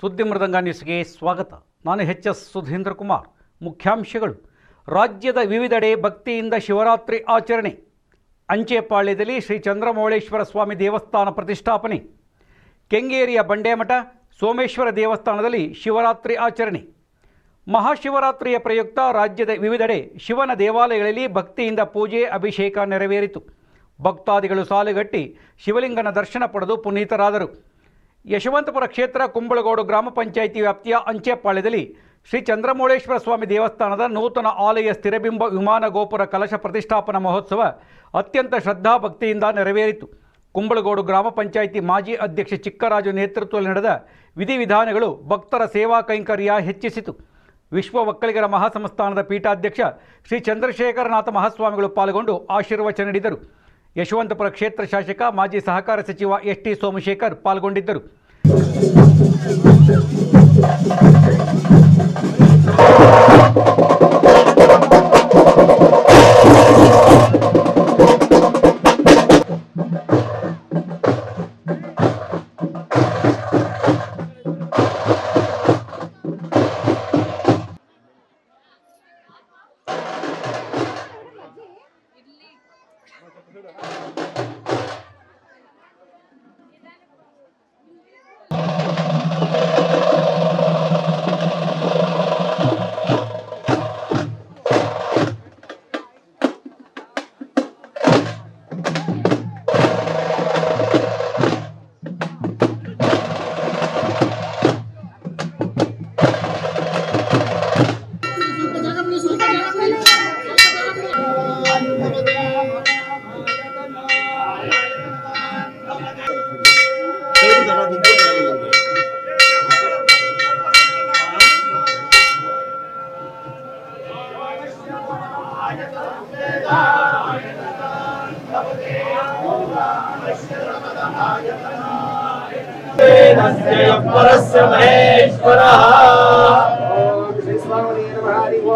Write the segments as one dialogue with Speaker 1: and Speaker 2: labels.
Speaker 1: ಸುದ್ದಿ ಮೃದಂಗ ನ್ಯೂಸ್ಗೆ ಸ್ವಾಗತ. ನಾನು ಎಚ್ ಎಸ್ ಸುಧೀಂದ್ರ ಕುಮಾರ್. ಮುಖ್ಯಾಂಶಗಳು. ರಾಜ್ಯದ ವಿವಿಧೆಡೆ ಭಕ್ತಿಯಿಂದ ಶಿವರಾತ್ರಿ ಆಚರಣೆ. ಅಂಚೆಪಾಳ್ಯದಲ್ಲಿ ಶ್ರೀ ಚಂದ್ರಮೌಳೇಶ್ವರ ಸ್ವಾಮಿ ದೇವಸ್ಥಾನ ಪ್ರತಿಷ್ಠಾಪನೆ. ಕೆಂಗೇರಿಯ ಬಂಡೇಮಠ, ಸೋಮೇಶ್ವರ ದೇವಸ್ಥಾನದಲ್ಲಿ ಶಿವರಾತ್ರಿ ಆಚರಣೆ. ಮಹಾಶಿವರಾತ್ರಿಯ ಪ್ರಯುಕ್ತ ರಾಜ್ಯದ ವಿವಿಧೆಡೆ ಶಿವನ ದೇವಾಲಯಗಳಲ್ಲಿ ಭಕ್ತಿಯಿಂದ ಪೂಜೆ, ಅಭಿಷೇಕ ನೆರವೇರಿತು. ಭಕ್ತಾದಿಗಳು ಸಾಲುಗಟ್ಟಿ ಶಿವಲಿಂಗನ ದರ್ಶನ ಪಡೆದು ಪುನೀತರಾದರು. ಯಶವಂತಪುರ ಕ್ಷೇತ್ರ ಕುಂಬಳಗೋಡು ಗ್ರಾಮ ಪಂಚಾಯಿತಿ ವ್ಯಾಪ್ತಿಯ ಅಂಚೆಪಾಳ್ಯದಲ್ಲಿ ಶ್ರೀ ಚಂದ್ರಮೌಳೇಶ್ವರ ಸ್ವಾಮಿ ದೇವಸ್ಥಾನದ ನೂತನ ಆಲಯ ಸ್ಥಿರಬಿಂಬ ವಿಮಾನ ಗೋಪುರ ಕಲಶ ಪ್ರತಿಷ್ಠಾಪನಾ ಮಹೋತ್ಸವ ಅತ್ಯಂತ ಶ್ರದ್ಧಾಭಕ್ತಿಯಿಂದ ನೆರವೇರಿತು. ಕುಂಬಳಗೋಡು ಗ್ರಾಮ ಪಂಚಾಯಿತಿ ಮಾಜಿ ಅಧ್ಯಕ್ಷ ಚಿಕ್ಕರಾಜು ನೇತೃತ್ವದಲ್ಲಿ ನಡೆದ ವಿಧಿವಿಧಾನಗಳು ಭಕ್ತರ ಸೇವಾ ಕೈಂಕರ್ಯ ಹೆಚ್ಚಿಸಿತು. ವಿಶ್ವ ಒಕ್ಕಲಿಗರ ಮಹಾಸಂಸ್ಥಾನದ ಪೀಠಾಧ್ಯಕ್ಷ ಶ್ರೀ ಚಂದ್ರಶೇಖರನಾಥ ಮಹಾಸ್ವಾಮಿಗಳು ಪಾಲ್ಗೊಂಡು ಆಶೀರ್ವಚನ ನೀಡಿದರು. ಯಶವಂತಪುರ ಕ್ಷೇತ್ರ ಶಾಸಕ, ಮಾಜಿ ಸಹಕಾರ ಸಚಿವ ಎಸ್ ಟಿ ಸೋಮಶೇಖರ್ ಪಾಲ್ಗೊಂಡಿದ್ದರು.
Speaker 2: Thank you.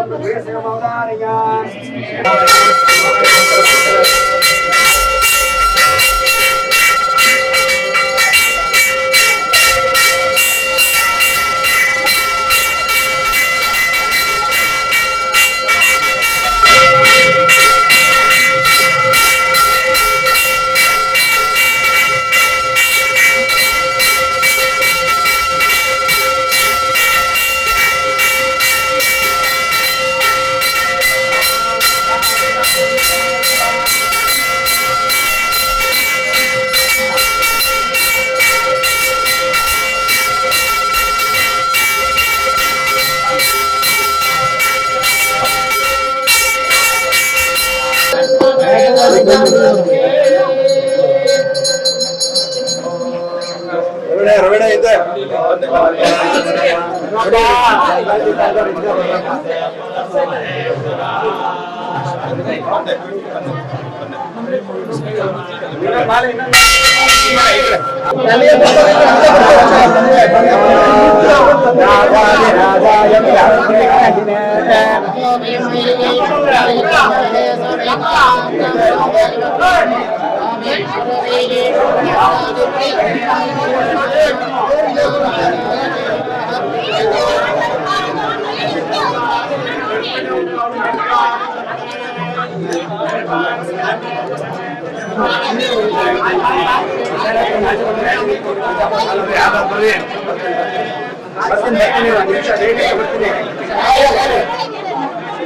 Speaker 2: We're ರವಿಣ ಇದೆ ರಾಜಾಯ ಬರ್ತೀನಿ ಬರ್ತೀನಿ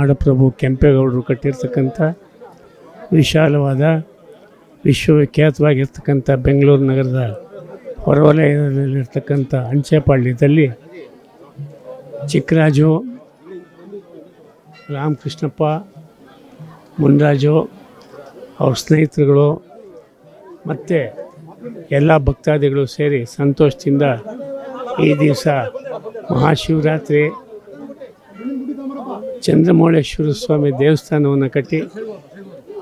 Speaker 3: ನಾಡಪ್ರಭು ಕೆಂಪೇಗೌಡರು ಕಟ್ಟಿರ್ತಕ್ಕಂಥ ವಿಶಾಲವಾದ, ವಿಶ್ವವಿಖ್ಯಾತವಾಗಿರ್ತಕ್ಕಂಥ ಬೆಂಗಳೂರು ನಗರದ ಹೊರವಲಯದಲ್ಲಿರ್ತಕ್ಕಂಥ ಅಂಚೆಪಾಳ್ಯದಲ್ಲಿ ಚಿಕ್ಕರಾಜು, ರಾಮಕೃಷ್ಣಪ್ಪ, ಮುನ್ರಾಜು ಅವ್ರ ಸ್ನೇಹಿತರುಗಳು ಮತ್ತು ಎಲ್ಲ ಭಕ್ತಾದಿಗಳು ಸೇರಿ ಸಂತೋಷದಿಂದ ಈ ದಿವಸ ಮಹಾಶಿವರಾತ್ರಿ ಚಂದ್ರಮೌಳೇಶ್ವರ ಸ್ವಾಮಿ ದೇವಸ್ಥಾನವನ್ನು ಕಟ್ಟಿ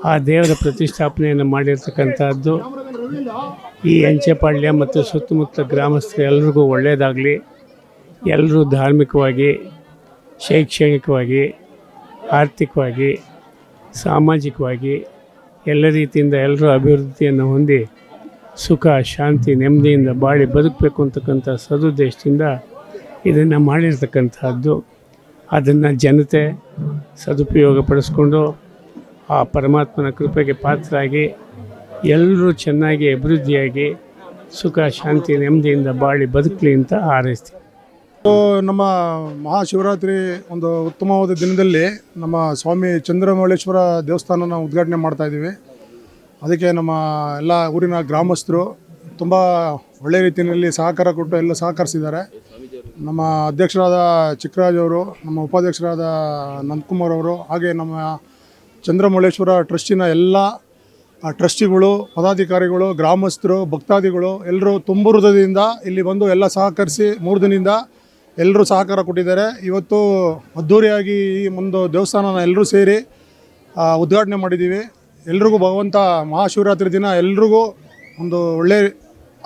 Speaker 3: ಆ ದೇವರ ಪ್ರತಿಷ್ಠಾಪನೆಯನ್ನು ಮಾಡಿರ್ತಕ್ಕಂಥದ್ದು ಈ ಅಂಚೆಪಾಳ್ಯ ಮತ್ತು ಸುತ್ತಮುತ್ತ ಗ್ರಾಮಸ್ಥರು ಎಲ್ರಿಗೂ ಒಳ್ಳೆಯದಾಗಲಿ ಎಲ್ಲರೂ ಧಾರ್ಮಿಕವಾಗಿ, ಶೈಕ್ಷಣಿಕವಾಗಿ, ಆರ್ಥಿಕವಾಗಿ, ಸಾಮಾಜಿಕವಾಗಿ ಎಲ್ಲ ರೀತಿಯಿಂದ ಎಲ್ಲರೂ ಅಭಿವೃದ್ಧಿಯನ್ನು ಹೊಂದಿ ಸುಖ, ಶಾಂತಿ, ನೆಮ್ಮದಿಯಿಂದ ಬಾಳಿ ಬದುಕಬೇಕು ಅಂತಕ್ಕಂಥ ಸದುದ್ದೇಶದಿಂದ ಇದನ್ನು ಮಾಡಿರ್ತಕ್ಕಂಥದ್ದು. ಅದನ್ನು ಜನತೆ ಸದುಪಯೋಗ ಪಡಿಸ್ಕೊಂಡು ಆ ಪರಮಾತ್ಮನ ಕೃಪೆಗೆ ಪಾತ್ರರಾಗಿ ಎಲ್ಲರೂ ಚೆನ್ನಾಗಿ ಅಭಿವೃದ್ಧಿಯಾಗಿ ಸುಖ, ಶಾಂತಿ, ನೆಮ್ಮದಿಯಿಂದ ಬಾಳಿ ಬದುಕಲಿ ಅಂತ ಹಾರೈಸ್ತೀವಿ
Speaker 4: ನಮ್ಮ ಮಹಾಶಿವರಾತ್ರಿ ಒಂದು ಉತ್ತಮವಾದ ದಿನದಲ್ಲಿ ನಮ್ಮ ಸ್ವಾಮಿ ಚಂದ್ರಮೌಳೇಶ್ವರ ದೇವಸ್ಥಾನನ ಉದ್ಘಾಟನೆ ಮಾಡ್ತಾ ಇದ್ದೀವಿ. ಅದಕ್ಕೆ ನಮ್ಮ ಎಲ್ಲ ಊರಿನ ಗ್ರಾಮಸ್ಥರು ತುಂಬ ಒಳ್ಳೆಯ ರೀತಿಯಲ್ಲಿ ಸಹಕಾರ ಕೊಟ್ಟು ಎಲ್ಲ ಸಹಕರಿಸಿದ್ದಾರೆ. ನಮ್ಮ ಅಧ್ಯಕ್ಷರಾದ ಚಿಕ್ಕರಾಜ್ ಅವರು, ನಮ್ಮ ಉಪಾಧ್ಯಕ್ಷರಾದ ನಂದಕುಮಾರ್ ಅವರು, ಹಾಗೆ ನಮ್ಮ ಚಂದ್ರಮೌಳೇಶ್ವರ ಟ್ರಸ್ಟಿನ ಎಲ್ಲ ಟ್ರಸ್ಟಿಗಳು, ಪದಾಧಿಕಾರಿಗಳು, ಗ್ರಾಮಸ್ಥರು, ಭಕ್ತಾದಿಗಳು, ಎಲ್ಲರೂ ತುಂಬ ಹೃದಯದಿಂದ ಇಲ್ಲಿ ಬಂದು ಎಲ್ಲ ಸಹಕರಿಸಿ ಮೂರು ದಿನದಿಂದ ಎಲ್ಲರೂ ಸಹಕಾರ ಕೊಟ್ಟಿದ್ದಾರೆ. ಇವತ್ತು ಅದ್ಧೂರಿಯಾಗಿ ಈ ಒಂದು ದೇವಸ್ಥಾನನ ಎಲ್ಲರೂ ಸೇರಿ ಉದ್ಘಾಟನೆ ಮಾಡಿದ್ದೀವಿ. ಎಲ್ರಿಗೂ ಭಗವಂತ ಮಹಾಶಿವರಾತ್ರಿ ದಿನ ಎಲ್ರಿಗೂ ಒಂದು ಒಳ್ಳೆ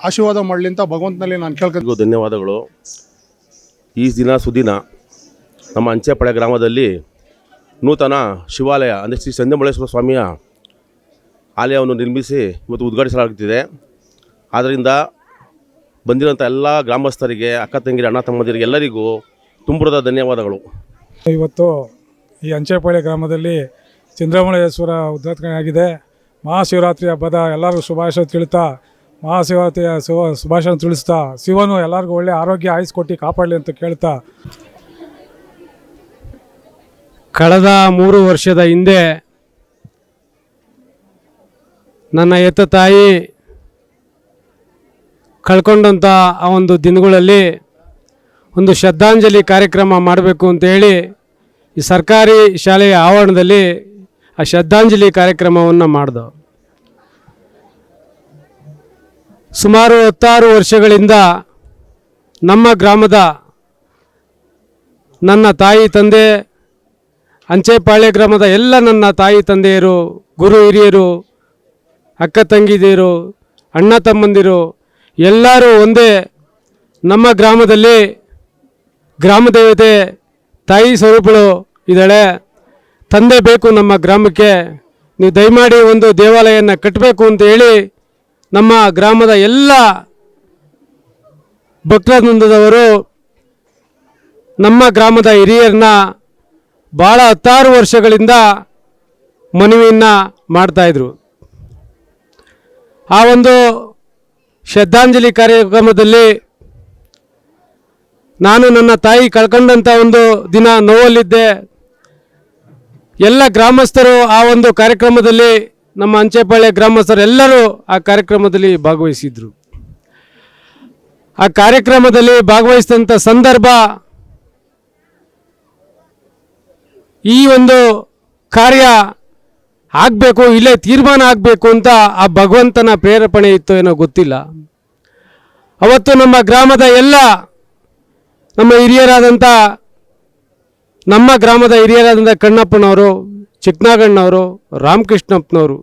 Speaker 4: ಆಶೀರ್ವಾದ ಮಾಡಲಿ ಅಂತ ಭಗವಂತನಲ್ಲಿ ನಾನು
Speaker 5: ಕೇಳ್ಕೊಂಡು ಧನ್ಯವಾದಗಳು. ಈ ದಿನ ಸುದಿನ ನಮ್ಮ ಅಂಚೆಪಡೆ ಗ್ರಾಮದಲ್ಲಿ ನೂತನ ಶಿವಾಲಯ, ಅಂದರೆ ಶ್ರೀ ಚಂದ್ರಮೌಳೇಶ್ವರ ಸ್ವಾಮಿಯ ಆಲಯವನ್ನು ನಿರ್ಮಿಸಿ ಇವತ್ತು ಉದ್ಘಾಟಿಸಲಾಗುತ್ತಿದೆ. ಆದ್ದರಿಂದ ಬಂದಿರೋಂಥ ಎಲ್ಲ ಗ್ರಾಮಸ್ಥರಿಗೆ, ಅಕ್ಕ ತಂಗಿರಿ ಅಣ್ಣ ತಮ್ಮಂದಿರಿಗೆ ಎಲ್ಲರಿಗೂ ತುಂಬುರದ ಧನ್ಯವಾದಗಳು.
Speaker 6: ಇವತ್ತು ಈ ಅಂಚೆಪಾಳೆ ಗ್ರಾಮದಲ್ಲಿ ಚಂದ್ರಮಳೇಶ್ವರ ಉದ್ಘಾಟನೆ ಆಗಿದೆ. ಮಹಾಶಿವರಾತ್ರಿ ಹಬ್ಬದ ಎಲ್ಲರಿಗೂ ಶುಭಾಶಯ ತಿಳಿತಾ ಮಹಾಶಿವರಾತ್ರಿಯ ಶಿವ ಶುಭಾಶಯ ತಿಳಿಸ್ತಾ, ಶಿವನು ಎಲ್ಲರಿಗೂ ಒಳ್ಳೆ ಆರೋಗ್ಯ ಆಯುಸ್ ಕೊಟ್ಟು ಕಾಪಾಡಲಿ ಅಂತ ಕೇಳ್ತಾ.
Speaker 3: ಕಳೆದ ಮೂರು ವರ್ಷದ ಹಿಂದೆ ನನ್ನ ಎತ್ತ ತಾಯಿ ಕಳ್ಕೊಂಡಂಥ ಆ ಒಂದು ದಿನಗಳಲ್ಲಿ ಒಂದು ಶ್ರದ್ಧಾಂಜಲಿ ಕಾರ್ಯಕ್ರಮ ಮಾಡಬೇಕು ಅಂತೇಳಿ ಈ ಸರ್ಕಾರಿ ಶಾಲೆಯ ಆವರಣದಲ್ಲಿ ಆ ಶ್ರದ್ಧಾಂಜಲಿ ಕಾರ್ಯಕ್ರಮವನ್ನು ಮಾಡ್ದೋ ಸುಮಾರು ಹತ್ತಾರು ವರ್ಷಗಳಿಂದ ನಮ್ಮ ಗ್ರಾಮದ ನನ್ನ ತಾಯಿ ತಂದೆ ಅಂಚೆಪಾಳ್ಯ ಗ್ರಾಮದ ಎಲ್ಲ ನನ್ನ ತಾಯಿ ತಂದೆಯರು, ಗುರು ಹಿರಿಯರು, ಅಕ್ಕ ತಂಗಿದಿಯರು ಅಣ್ಣ ತಮ್ಮಂದಿರು, ಎಲ್ಲರೂ ಒಂದೇ ನಮ್ಮ ಗ್ರಾಮದಲ್ಲಿ ಗ್ರಾಮ ದೇವತೆ ತಾಯಿ ಸ್ವರೂಪಗಳು ಇದ್ದಾಳೆ. ತಂದೆ ಬೇಕು ನಮ್ಮ ಗ್ರಾಮಕ್ಕೆ. ನೀವು ದಯಮಾಡಿ ಒಂದು ದೇವಾಲಯನ ಕಟ್ಟಬೇಕು ಅಂತ ಹೇಳಿ ನಮ್ಮ ಗ್ರಾಮದ ಎಲ್ಲ ಭಕ್ತವೃಂದದವರು ನಮ್ಮ ಗ್ರಾಮದ ಹಿರಿಯರನ್ನ ಭಾಳ ಹತ್ತಾರು ವರ್ಷಗಳಿಂದ ಮನವಿಯನ್ನು ಮಾಡ್ತಾಯಿದ್ರು ಆ ಒಂದು ಶ್ರದ್ಧಾಂಜಲಿ ಕಾರ್ಯಕ್ರಮದಲ್ಲಿ ನಾನು ನನ್ನ ತಾಯಿ ಕಳ್ಕೊಂಡಂಥ ಒಂದು ದಿನ ನೋವಲ್ಲಿದ್ದೆ. ಎಲ್ಲ ಗ್ರಾಮಸ್ಥರು ಆ ಒಂದು ಕಾರ್ಯಕ್ರಮದಲ್ಲಿ ನಮ್ಮ ಅಂಚೆಪಾಳ್ಯ ಗ್ರಾಮಸ್ಥರೆಲ್ಲರೂ ಆ ಕಾರ್ಯಕ್ರಮದಲ್ಲಿ ಭಾಗವಹಿಸಿದ್ರು. ಆ ಕಾರ್ಯಕ್ರಮದಲ್ಲಿ ಭಾಗವಹಿಸಿದಂಥ ಸಂದರ್ಭ ಈ ಒಂದು ಕಾರ್ಯ ಆಗಬೇಕು, ಇಲ್ಲೇ ತೀರ್ಮಾನ ಆಗಬೇಕು ಅಂತ ಆ ಭಗವಂತನ ಪ್ರೇರೇಪಣೆ ಇತ್ತು ಏನೋ ಗೊತ್ತಿಲ್ಲ. ಅವತ್ತು ನಮ್ಮ ಗ್ರಾಮದ ಎಲ್ಲ ನಮ್ಮ ಹಿರಿಯರಾದಂಥ ನಮ್ಮ ಗ್ರಾಮದ ಹಿರಿಯರಾದಂಥ ಕಣ್ಣಪ್ಪನವರು ಚಿಕ್ಕನಾಗಣ್ಣವರು ರಾಮಕೃಷ್ಣಪ್ಪನವರು.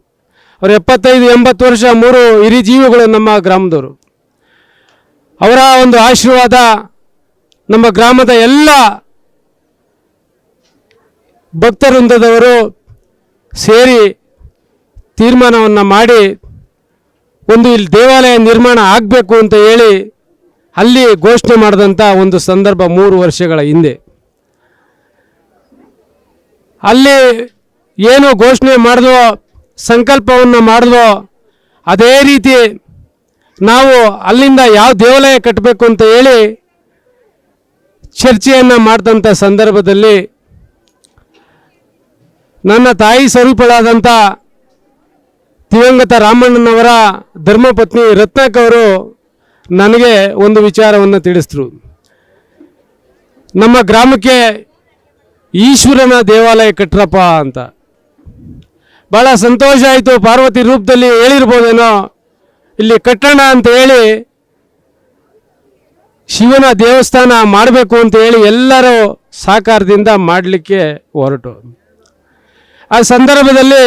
Speaker 3: ಅವರು ಎಪ್ಪತ್ತೈದು, ಎಂಬತ್ತು ವರ್ಷ ಮೂರು ಹಿರಿ ಜೀವಿಗಳು ನಮ್ಮ ಗ್ರಾಮದವರು. ಅವರ ಒಂದು ಆಶೀರ್ವಾದ ನಮ್ಮ ಗ್ರಾಮದ ಎಲ್ಲ ಭಕ್ತವೃಂದದವರು ಸೇರಿ ತೀರ್ಮಾನವನ್ನು ಮಾಡಿ ಒಂದು ಇಲ್ಲಿ ದೇವಾಲಯ ನಿರ್ಮಾಣ ಆಗಬೇಕು ಅಂತ ಹೇಳಿ ಅಲ್ಲಿ ಘೋಷಣೆ ಮಾಡಿದಂಥ ಒಂದು ಸಂದರ್ಭ ಮೂರು ವರ್ಷಗಳ ಹಿಂದೆ. ಅಲ್ಲಿ ಏನು ಘೋಷಣೆ ಮಾಡಿದೋ, ಸಂಕಲ್ಪವನ್ನು ಮಾಡಿದೋ, ಅದೇ ರೀತಿ ನಾವು ಅಲ್ಲಿಂದ ಯಾವ ದೇವಾಲಯ ಕಟ್ಟಬೇಕು ಅಂತ ಹೇಳಿ ಚರ್ಚೆಯನ್ನು ಮಾಡಿದಂಥ ಸಂದರ್ಭದಲ್ಲಿ ನನ್ನ ತಾಯಿ ಸ್ವರೂಪಳಾದಂಥ ದಿವಂಗತ ರಾಮಣ್ಣನವರ ಧರ್ಮಪತ್ನಿ ರತ್ನಕ್ ಅವರು ನನಗೆ ಒಂದು ವಿಚಾರವನ್ನು ತಿಳಿಸಿದ್ರು. ನಮ್ಮ ಗ್ರಾಮಕ್ಕೆ ಈಶ್ವರನ ದೇವಾಲಯ ಕಟ್ಟ್ರಪ್ಪ ಅಂತ. ಭಾಳ ಸಂತೋಷ ಆಯಿತು. ಪಾರ್ವತಿ ರೂಪದಲ್ಲಿ ಹೇಳಿರ್ಬೋದೇನೋ? ಇಲ್ಲಿ ಕಟ್ಟಣ ಅಂತ ಹೇಳಿ ಶಿವನ ದೇವಸ್ಥಾನ ಮಾಡಬೇಕು ಅಂತ ಹೇಳಿ ಎಲ್ಲರೂ ಸಹಕಾರದಿಂದ ಮಾಡಲಿಕ್ಕೆ ಹೊರಟು. ಆ ಸಂದರ್ಭದಲ್ಲಿ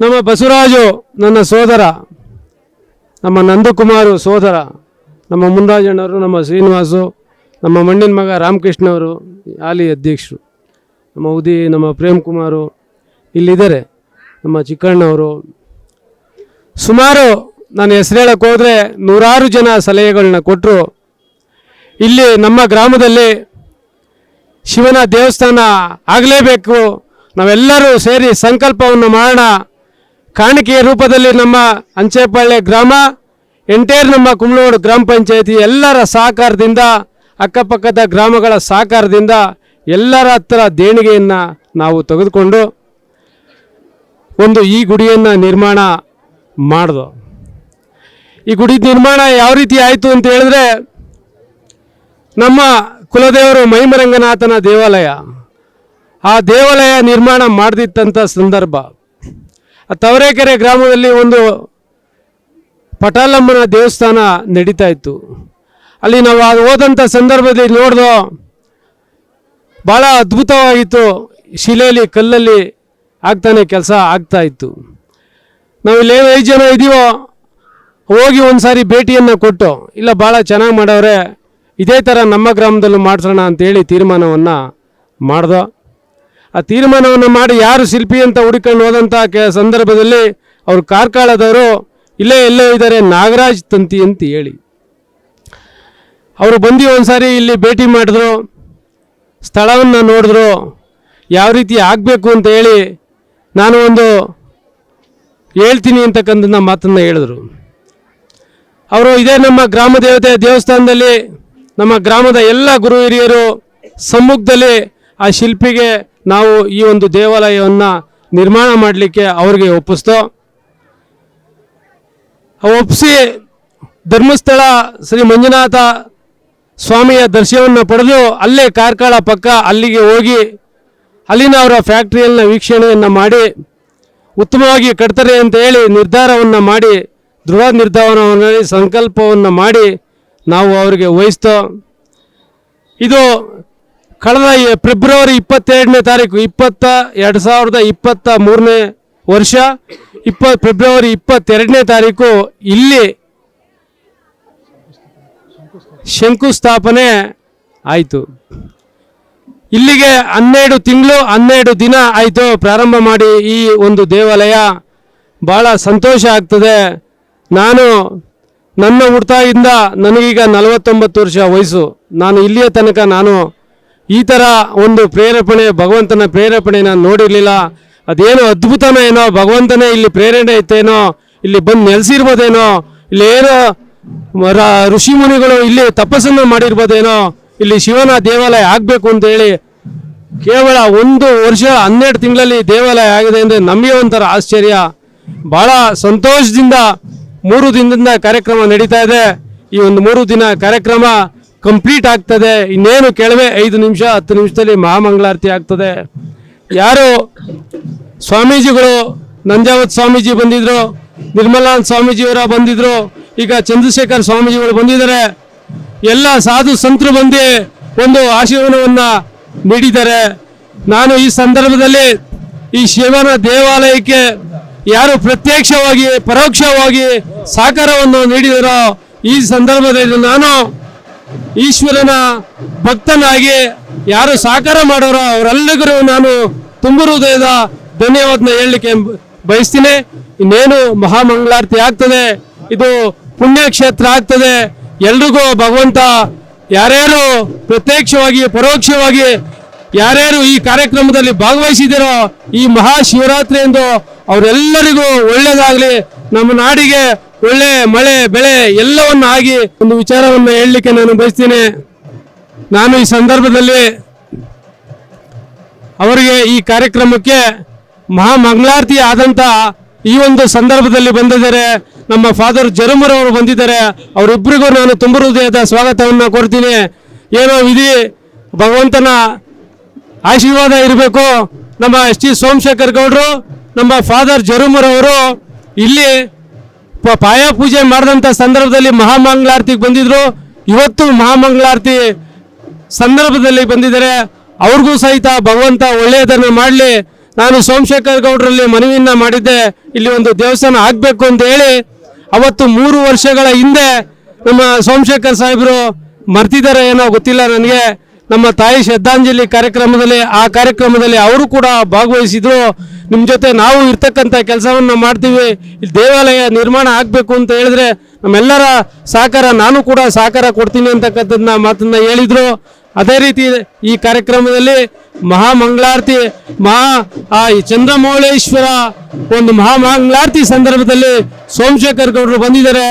Speaker 3: ನಮ್ಮ ಬಸವರಾಜು ನನ್ನ ಸೋದರ, ನಮ್ಮ ನಂದಕುಮಾರು ಸೋದರ, ನಮ್ಮ ಮುನ್ರಾಜಣ್ಣವರು, ನಮ್ಮ ಶ್ರೀನಿವಾಸು, ನಮ್ಮ ಮಣ್ಣಿನ ಮಗ ರಾಮಕೃಷ್ಣವರು ಆಲಿ ಅಧ್ಯಕ್ಷರು, ನಮ್ಮ ಉದಿ ನಮ್ಮ ಪ್ರೇಮ್ ಕುಮಾರು ಇಲ್ಲಿದ್ದಾರೆ. ನಮ್ಮ ಚಿಕ್ಕಣ್ಣವರು. ಸುಮಾರು ನಾನು ಹೆಸರು ಹೇಳಕ್ಕೆ ಹೋದರೆ ನೂರಾರು ಜನ ಸಲಹೆಗಳನ್ನ ಕೊಟ್ಟರು ಇಲ್ಲಿ ನಮ್ಮ ಗ್ರಾಮದಲ್ಲಿ ಶಿವನ ದೇವಸ್ಥಾನ ಆಗಲೇಬೇಕು. ನಾವೆಲ್ಲರೂ ಸೇರಿ ಸಂಕಲ್ಪವನ್ನು ಮಾಡೋಣ. ಕಾಣಿಕೆಯ ರೂಪದಲ್ಲಿ ನಮ್ಮ ಅಂಚೆಪಾಳ್ಯ ಗ್ರಾಮ, ಎಂಟೇರ್ ನಮ್ಮ ಕುಂಬ್ಳೋಡು ಗ್ರಾಮ ಪಂಚಾಯತಿ ಎಲ್ಲರ ಸಹಕಾರದಿಂದ, ಅಕ್ಕಪಕ್ಕದ ಗ್ರಾಮಗಳ ಸಹಕಾರದಿಂದ ಎಲ್ಲರ ಹತ್ರ ದೇಣಿಗೆಯನ್ನು ನಾವು ತೆಗೆದುಕೊಂಡು ಒಂದು ಈ ಗುಡಿಯನ್ನು ನಿರ್ಮಾಣ ಮಾಡ್ದು. ಈ ಗುಡಿ ನಿರ್ಮಾಣ ಯಾವ ರೀತಿ ಆಯಿತು ಅಂತ ಹೇಳಿದ್ರೆ, ನಮ್ಮ ಕುಲದೇವರು ಮೈಮರಂಗನಾಥನ ದೇವಾಲಯ. ಆ ದೇವಾಲಯ ನಿರ್ಮಾಣ ಮಾಡದಿತ್ತಂಥ ಸಂದರ್ಭ. ಆ ತವರೇಕೆರೆ ಗ್ರಾಮದಲ್ಲಿ ಒಂದು ಪಟಾಲಮ್ಮನ ದೇವಸ್ಥಾನ ನಡೀತಾ ಇತ್ತು. ಅಲ್ಲಿ ನಾವು ಅದು ಹೋದಂಥ ಸಂದರ್ಭದಲ್ಲಿ ನೋಡಿದೋ ಭಾಳ ಅದ್ಭುತವಾಗಿತ್ತು. ಶಿಲೆಯಲ್ಲಿ, ಕಲ್ಲಲ್ಲಿ ಆಗ್ತಾನೆ ಕೆಲಸ ಆಗ್ತಾ ಇತ್ತು. ನಾವು ಇಲ್ಲಿ ಏನು ಐದು ಜನ ಇದೀವೋ, ಹೋಗಿ ಒಂದು ಸಾರಿ ಭೇಟಿಯನ್ನು ಕೊಟ್ಟು, ಇಲ್ಲ ಭಾಳ ಚೆನ್ನಾಗಿ ಮಾಡವ್ರೆ, ಇದೇ ಥರ ನಮ್ಮ ಗ್ರಾಮದಲ್ಲೂ ಮಾಡಿಸೋಣ ಅಂತೇಳಿ ತೀರ್ಮಾನವನ್ನು ಮಾಡ್ದೋ. ಆ ತೀರ್ಮಾನವನ್ನು ಮಾಡಿ ಯಾರು ಶಿಲ್ಪಿ ಅಂತ ಹುಡುಕೊಂಡು ಹೋದಂಥ ಕೆ ಸಂದರ್ಭದಲ್ಲಿ ಅವರು ಕಾರ್ಕಳದವರು, ಇಲ್ಲೇ ಎಲ್ಲೋ ಇದ್ದಾರೆ ನಾಗರಾಜ್ ತಂತಿ ಅಂತ ಹೇಳಿ. ಅವರು ಬಂದು ಒಂದು ಸಾರಿ ಇಲ್ಲಿ ಭೇಟಿ ಮಾಡಿದ್ರು, ಸ್ಥಳವನ್ನು ನೋಡಿದ್ರು, ಯಾವ ರೀತಿ ಆಗಬೇಕು ಅಂತ ಹೇಳಿ ನಾನು ಒಂದು ಹೇಳ್ತೀನಿ ಅಂತಕ್ಕಂಥ ಮಾತನ್ನು ಹೇಳಿದ್ರು. ಅವರು ಇದೇ ನಮ್ಮ ಗ್ರಾಮ ದೇವತೆ ದೇವಸ್ಥಾನದಲ್ಲಿ ನಮ್ಮ ಗ್ರಾಮದ ಎಲ್ಲ ಗುರು ಹಿರಿಯರು ಸಮ್ಮುಖದಲ್ಲಿ ಆ ಶಿಲ್ಪಿಗೆ ನಾವು ಈ ಒಂದು ದೇವಾಲಯವನ್ನು ನಿರ್ಮಾಣ ಮಾಡಲಿಕ್ಕೆ ಅವ್ರಿಗೆ ಒಪ್ಪಿಸ್ತೋ ಒಪ್ಪಿಸಿ ಧರ್ಮಸ್ಥಳ ಶ್ರೀ ಮಂಜುನಾಥ ಸ್ವಾಮಿಯ ದರ್ಶನವನ್ನು ಪಡೆದು ಅಲ್ಲೇ ಕಾರ್ಕಳ ಪಕ್ಕ ಅಲ್ಲಿಗೆ ಹೋಗಿ ಅಲ್ಲಿನ ಅವರ ಫ್ಯಾಕ್ಟ್ರಿಯಲ್ಲಿನ ವೀಕ್ಷಣೆಯನ್ನು ಮಾಡಿ ಉತ್ತಮವಾಗಿ ಕಟ್ತಾರೆ ಅಂತ ಹೇಳಿ ನಿರ್ಧಾರವನ್ನು ಮಾಡಿ, ದೃಢ ನಿರ್ಧಾರವನ್ನು ಸಂಕಲ್ಪವನ್ನು ಮಾಡಿ ನಾವು ಅವರಿಗೆ ವಹಿಸ್ತೋ, ಇದು ಕಳೆದ ಫೆಬ್ರವರಿ ಇಪ್ಪತ್ತೆರಡನೇ ತಾರೀಕು, ಇಪ್ಪತ್ತ, ಎರಡು ಸಾವಿರದ ಇಪ್ಪತ್ತ ಮೂರನೇ ವರ್ಷ, ಇಪ್ಪ, ಫೆಬ್ರವರಿ ಇಪ್ಪತ್ತೆರಡನೇ ತಾರೀಕು, ಇಲ್ಲಿ ಶಂಕುಸ್ಥಾಪನೆ ಆಯಿತು. ಇಲ್ಲಿಗೆ ಹನ್ನೆರಡು ತಿಂಗಳು, ಹನ್ನೆರಡು ದಿನ ಆಯಿತು ಪ್ರಾರಂಭ ಮಾಡಿ ಈ ಒಂದು ದೇವಾಲಯ. ಭಾಳ ಸಂತೋಷ ಆಗ್ತದೆ. ನಾನು ನನ್ನ ಹುಡ್ತಾಯಿಂದ ನನಗೀಗ ನಲವತ್ತೊಂಬತ್ತು ವರ್ಷ ವಯಸ್ಸು. ನಾನು ಇಲ್ಲಿಯ ತನಕ ನಾನು ಈ ಥರ ಒಂದು ಪ್ರೇರೇಪಣೆ, ಭಗವಂತನ ಪ್ರೇರೇಪಣೆ ನಾನು ನೋಡಿರಲಿಲ್ಲ. ಅದೇನೋ ಅದ್ಭುತನೋ ಏನೋ, ಭಗವಂತನೇ ಇಲ್ಲಿ ಪ್ರೇರಣೆ ಐತೇನೋ ಇಲ್ಲಿ ಬಂದು ನೆಲೆಸಿರ್ಬೋದೇನೋ ಇಲ್ಲಿ ಏನೋ ರ- ಋಷಿ ಮುನಿಗಳು ಇಲ್ಲಿ ತಪಸ್ಸನ್ನು ಮಾಡಿರ್ಬೋದೇನೋ ಇಲ್ಲಿ ಶಿವನ ದೇವಾಲಯ ಆಗಬೇಕು ಅಂತ ಹೇಳಿ ಕೇವಲ ಒಂದು ವರ್ಷ, ಹನ್ನೆರಡು ತಿಂಗಳಲ್ಲಿ ದೇವಾಲಯ ಆಗಿದೆ ಅಂದರೆ ನಮಗೆ ಒಂಥರ ಆಶ್ಚರ್ಯ. ಭಾಳ ಸಂತೋಷದಿಂದ ಮೂರು ದಿನದಿಂದ ಕಾರ್ಯಕ್ರಮ ನಡೀತಾ ಇದೆ. ಈ ಒಂದು ಮೂರು ದಿನ ಕಾರ್ಯಕ್ರಮ ಕಂಪ್ಲೀಟ್ ಆಗ್ತದೆ. ಇನ್ನೇನು ಕೆಳವೆ? ಐದು ನಿಮಿಷ, ಹತ್ತು ನಿಮಿಷದಲ್ಲಿ ಮಹಾಮಂಗಳಾರತಿ ಆಗ್ತದೆ. ಯಾರು ಸ್ವಾಮೀಜಿಗಳು, ನಂಜಾವತ್ ಸ್ವಾಮೀಜಿ ಬಂದಿದ್ರು, ನಿರ್ಮಲಾನಂದ ಸ್ವಾಮೀಜಿಯವರ ಬಂದಿದ್ರು, ಈಗ ಚಂದ್ರಶೇಖರ್ ಸ್ವಾಮೀಜಿಗಳು ಬಂದಿದ್ದಾರೆ. ಎಲ್ಲ ಸಾಧು ಸಂತರು ಬಂದು ಒಂದು ಆಶೀರ್ವಾದವನ್ನ ನೀಡಿದ್ದಾರೆ. ನಾನು ಈ ಸಂದರ್ಭದಲ್ಲಿ ಈ ಶಿವನ ದೇವಾಲಯಕ್ಕೆ ಯಾರು ಪ್ರತ್ಯಕ್ಷವಾಗಿ, ಪರೋಕ್ಷವಾಗಿ ಸಹಕಾರವನ್ನು ನೀಡಿದರೋ ಈ ಸಂದರ್ಭದಲ್ಲಿ ನಾನು ಈಶ್ವರನ ಭಕ್ತನಾಗಿ ಯಾರು ಸಹಕಾರ ಮಾಡೋರೋ ಅವರೆಲ್ಲರಿಗೂ ನಾನು ತುಂಬ ಹೃದಯದ ಧನ್ಯವಾದನ ಹೇಳಲಿಕ್ಕೆ ಬಯಸ್ತೀನಿ. ಇನ್ನೇನು ಮಹಾಮಂಗಳಾರತಿ ಆಗ್ತದೆ, ಇದು ಪುಣ್ಯಕ್ಷೇತ್ರ ಆಗ್ತದೆ. ಎಲ್ರಿಗೂ ಭಗವಂತ ಯಾರ್ಯಾರು ಪ್ರತ್ಯಕ್ಷವಾಗಿ, ಪರೋಕ್ಷವಾಗಿ ಯಾರ್ಯಾರು ಈ ಕಾರ್ಯಕ್ರಮದಲ್ಲಿ ಭಾಗವಹಿಸಿದಿರೋ ಈ ಮಹಾಶಿವರಾತ್ರಿ ಎಂದು ಅವರೆಲ್ಲರಿಗೂ ಒಳ್ಳೆಯದಾಗಲಿ. ನಮ್ಮ ನಾಡಿಗೆ ಒಳ್ಳೆ ಮಳೆ, ಬೆಳೆ ಎಲ್ಲವನ್ನ ಆಗಿ ಒಂದು ವಿಚಾರವನ್ನು ಹೇಳಲಿಕ್ಕೆ ನಾನು ಬಯಸ್ತೀನಿ. ನಾನು ಈ ಸಂದರ್ಭದಲ್ಲಿ ಅವರಿಗೆ ಈ ಕಾರ್ಯಕ್ರಮಕ್ಕೆ ಮಹಾಮಂಗಳಾರತಿ ಆದಂಥ ಈ ಒಂದು ಸಂದರ್ಭದಲ್ಲಿ ಬಂದಿದ್ದಾರೆ. ನಮ್ಮ ಫಾದರ್ ಜರುಮರ್ ಅವರು ಬಂದಿದ್ದಾರೆ. ಅವರಿಬ್ಬರಿಗೂ ನಾನು ತುಂಬ ಹೃದಯದ ಸ್ವಾಗತವನ್ನು ಕೊಡ್ತೀನಿ ಏನೋ ವಿಧಿ, ಭಗವಂತನ ಆಶೀರ್ವಾದ ಇರಬೇಕು. ನಮ್ಮ ಎಸ್ ಟಿ ಸೋಮಶೇಖರ್ ಗೌಡರು, ನಮ್ಮ ಫಾದರ್ ಜರುಮರ್ ಅವರು ಇಲ್ಲಿ ಪಾಯ ಪೂಜೆ ಮಾಡಿದಂಥ ಸಂದರ್ಭದಲ್ಲಿ ಮಹಾಮಂಗಳಾರತಿಗೆ ಬಂದಿದ್ರು. ಇವತ್ತು ಮಹಾಮಂಗಳಾರತಿ ಸಂದರ್ಭದಲ್ಲಿ ಬಂದಿದ್ದಾರೆ. ಅವ್ರಿಗೂ ಸಹಿತ ಭಗವಂತ ಒಳ್ಳೆಯದನ್ನು ಮಾಡಲಿ. ನಾನು ಸೋಮಶೇಖರ್ ಗೌಡರಲ್ಲಿ ಮನವಿಯನ್ನ ಮಾಡಿದ್ದೆ. ಇಲ್ಲಿ ಒಂದು ದೇವಸ್ಥಾನ ಆಗಬೇಕು ಅಂತ ಹೇಳಿ ಅವತ್ತು ಮೂರು ವರ್ಷಗಳ ಹಿಂದೆ ನಮ್ಮ ಸೋಮಶೇಖರ್ ಸಾಹೇಬರು ಮರ್ತಿದ್ದಾರೆ ಏನೋ ಗೊತ್ತಿಲ್ಲ ನನಗೆ. ನಮ್ಮ ತಾಯಿ ಶ್ರದ್ಧಾಂಜಲಿ ಕಾರ್ಯಕ್ರಮದಲ್ಲಿ, ಆ ಕಾರ್ಯಕ್ರಮದಲ್ಲಿ ಅವರು ಕೂಡ ಭಾಗವಹಿಸಿದ್ರು. ನಿಮ್ಮ ಜೊತೆ ನಾವು ಇರ್ತಕ್ಕಂಥ ಕೆಲಸವನ್ನು ಮಾಡ್ತೀವಿ. ಇಲ್ಲಿ ದೇವಾಲಯ ನಿರ್ಮಾಣ ಆಗಬೇಕು ಅಂತ ಹೇಳಿದ್ರೆ ನಮ್ಮೆಲ್ಲರ ಸಹಕಾರ, ನಾನು ಕೂಡ ಸಹಕಾರ ಕೊಡ್ತೀನಿ ಅಂತಕ್ಕಂಥದ್ದನ್ನ ಮಾತನ್ನ ಹೇಳಿದ್ರು. ಅದೇ ರೀತಿ ಈ ಕಾರ್ಯಕ್ರಮದಲ್ಲಿ ಮಹಾಮಂಗಳಾರತಿ ಮಹಾ, ಆ ಚಂದ್ರಮೌಳೇಶ್ವರ ಒಂದು ಮಹಾಮಂಗಳಾರತಿ ಸಂದರ್ಭದಲ್ಲಿ ಸೋಮಶೇಖರ್ ಗೌಡರು ಬಂದಿದ್ದಾರೆ.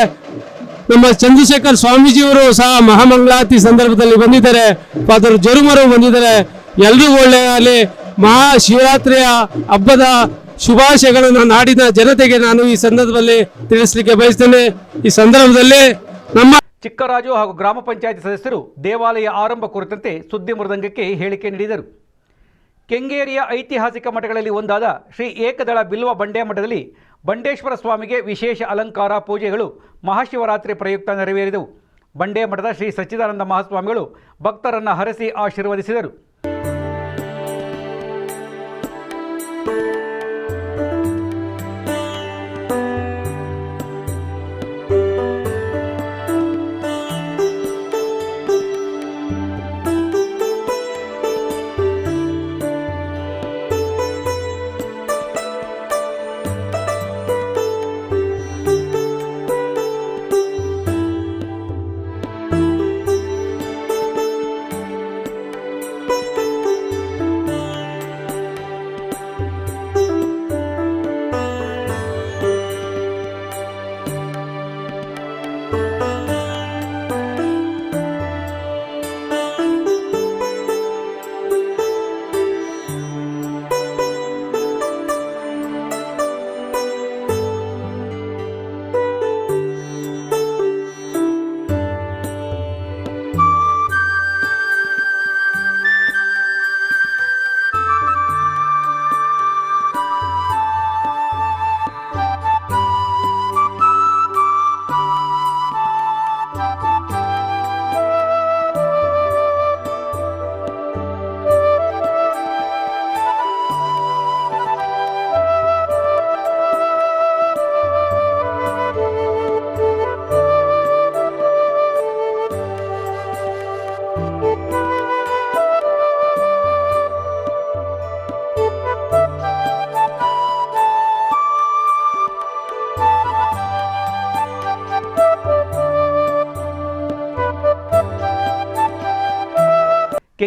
Speaker 3: ನಮ್ಮ ಚಂದ್ರಶೇಖರ್ ಸ್ವಾಮೀಜಿಯವರು ಸಹ ಮಹಾಮಂಗಳಾರತಿ ಸಂದರ್ಭದಲ್ಲಿ ಬಂದಿದ್ದಾರೆ. ಫಾದರ್ ಜರುಮರು ಬಂದಿದ್ದಾರೆ. ಎಲ್ರಿಗೂ ಮಹಾ ಮಹಾಶಿವರಾತ್ರಿಯ ಹಬ್ಬದ ಶುಭಾಶಯಗಳನ್ನು ನಾಡಿನ ಜನತೆಗೆ ನಾನು ಈ ಸಂದರ್ಭದಲ್ಲಿ ತಿಳಿಸಲಿಕ್ಕೆ ಬಯಸ್ತೇನೆ. ಈ ಸಂದರ್ಭದಲ್ಲಿ ನಮ್ಮ
Speaker 1: ಚಿಕ್ಕರಾಜು ಹಾಗೂ ಗ್ರಾಮ ಪಂಚಾಯತಿ ಸದಸ್ಯರು ದೇವಾಲಯ ಆರಂಭ ಕುರಿತಂತೆ ಸುದ್ದಿ ಮೃದಂಗಕ್ಕೆ ಹೇಳಿಕೆ ನೀಡಿದರು. ಕೆಂಗೇರಿಯ ಐತಿಹಾಸಿಕ ಮಠಗಳಲ್ಲಿ ಒಂದಾದ ಶ್ರೀ ಏಕದಳ ಬಿಲ್ವ ಬಂಡೆ ಮಠದಲ್ಲಿ ಬಂಡೇಶ್ವರ ಸ್ವಾಮಿಗೆ ವಿಶೇಷ ಅಲಂಕಾರ ಪೂಜೆಗಳು ಮಹಾಶಿವರಾತ್ರಿ ಪ್ರಯುಕ್ತ ನೆರವೇರಿದವು. ಬಂಡೆ ಮಠದ ಶ್ರೀ ಸಚ್ಚಿದಾನಂದ ಮಹಾಸ್ವಾಮಿಗಳು ಭಕ್ತರನ್ನು ಹರಸಿ ಆಶೀರ್ವದಿಸಿದರು. Thank you.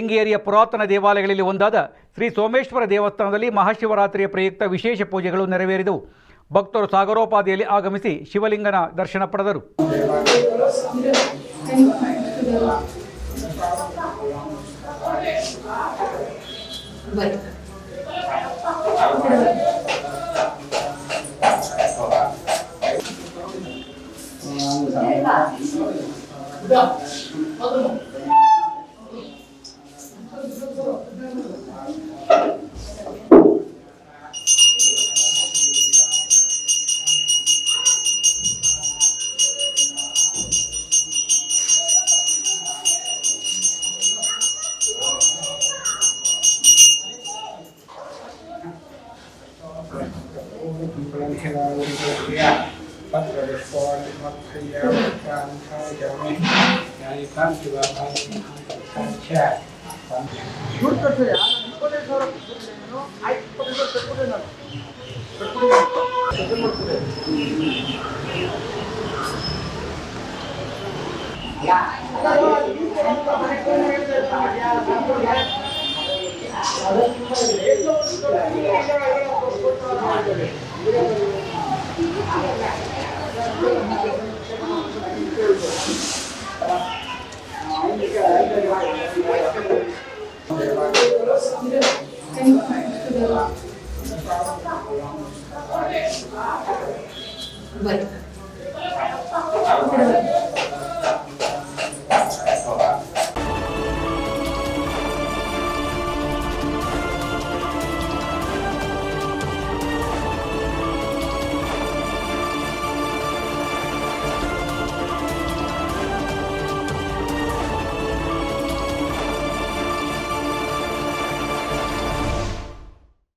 Speaker 1: ಶೃಂಗೇರಿಯ ಪುರಾತನ ದೇವಾಲಯಗಳಲ್ಲಿ ಒಂದಾದ ಶ್ರೀ ಸೋಮೇಶ್ವರ ದೇವಸ್ಥಾನದಲ್ಲಿ ಮಹಾಶಿವರಾತ್ರಿಯ ಪ್ರಯುಕ್ತ ವಿಶೇಷ ಪೂಜೆಗಳು ನೆರವೇರಿದವು. ಭಕ್ತರು ಸಾಗರೋಪಾದಿಯಲ್ಲಿ ಆಗಮಿಸಿ ಶಿವಲಿಂಗನ ದರ್ಶನ ಪಡೆದರು. काम किंवा काय Thank you.
Speaker 7: Bueno,